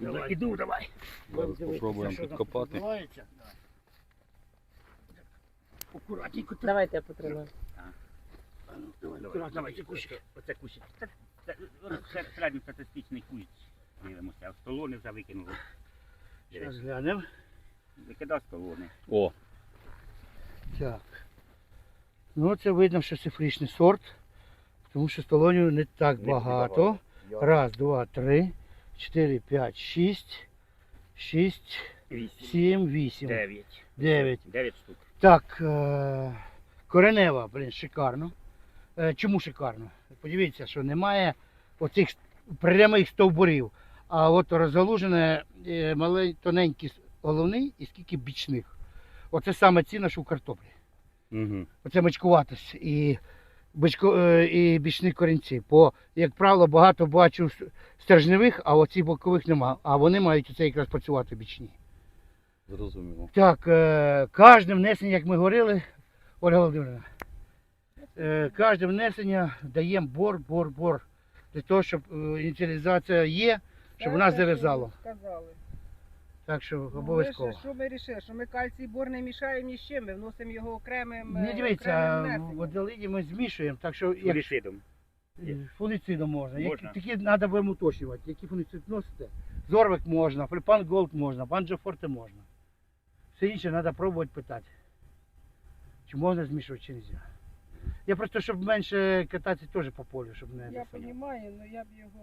Давай, іду, давай. Зараз там підкопати. Акуратненько. Давайте я потримаю. А ну, Давай, давай, ці кущики. Оце. Це, це середньостатистичний кущ. Дивимося. А столони вже викинули. Зараз глянемо. Викидав столони. О, Так. Ну, це видно, що цифричний сорт, тому що столонів не так багато. Раз, два, три, чотири, п'ять, шість, шість, Вісім. сім, вісім, Дев'ять. дев'ять. Дев'ять штук. Так, е- коренева, блін, шикарно. Е, чому шикарно? Подивіться, що немає оцих прямих стовбурів, а от розгалужене е, тоненький головний і скільки бічних. Оце саме цінно, що в картоплі. угу. Оце мачкуватость і, бичко, е, і бічні корінці. Бо, як правило, багато бачу стержневих, а оці бокових нема. А вони мають оце якраз працювати бічні. зрозуміло. Так, е, кожне внесення, як ми говорили, Ольга Володимирівна, е, кожне внесення даємо бор, бор, бор. Для того, щоб ініціалізація є, щоб зав'язало. Сказали. Так що Ну, обов'язково. ми ж- Що ми вирішили? Що ми кальцій бор не мішаємо ні з чим, ми вносимо його окремим. Не е, дивіться, окремим внесенням. водолиді ми змішуємо, так що як Фулісидом. Е, можна. Які- Можна. Тільки треба будемо уточнювати, який фунгицид носите. Зорвик можна, фліпан голд можна, банджофорте можна. Все інше треба пробувати питати. Чи можна змішувати, чи не можна. Я просто, щоб менше кататися теж по полю, щоб не... Я це саме. розумію, але я б його.